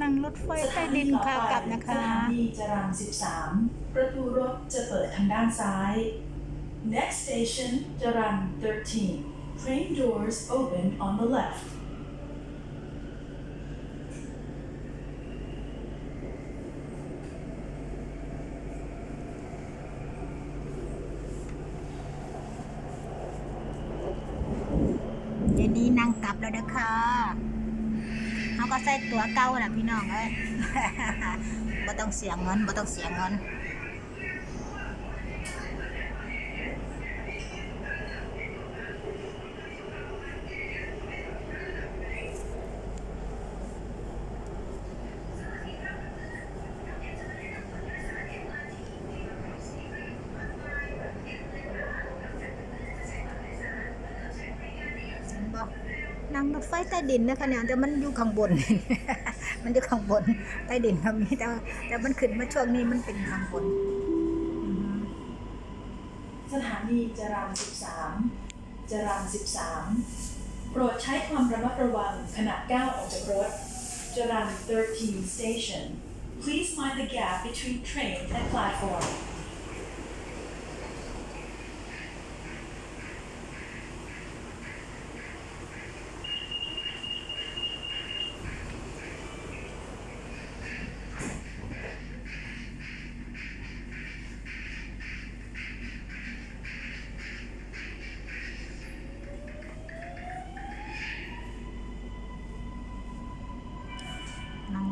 นั่งรถไฟใต้ดินค่ะกลับนะคะ สถานีจรางสิบสามประตูรถจะเปิดทางด้านซ้าย Next station, Jaran 13. Train doors open on the left. นี้นั่งกลับแล้วนะคะเขาก็ใส่ตัวเก่าแหละพี่น้องเอ้ยบ่ต้องเสียเงินบ่ต้องเสียเงิน เห็นบ่ นั่งรถไฟใต้ดินนะคะเนี่ยแต่มันอยู่ข้างบน มันอยู่ข้างบนใต้ดินก็มีแต่แต่มันขึ้นมาช่วงนี้มันเป็นข้างบน สถานีจรัญ13จรัญ13 โปรดใช้ความระมัดระวังขณะก้าวออกจากรถจรัญ13 station Please mind the gap between train and platform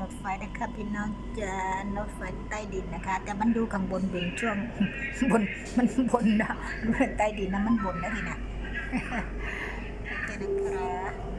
ถไฟนะคะพี่น้องจะรถไฟใต้ดินนะคะ แต่มันดูข้างบนเป็นช่วงบนมันบนนะมัใต้ดินนะมันบนนะทีนะโอเคนะครับ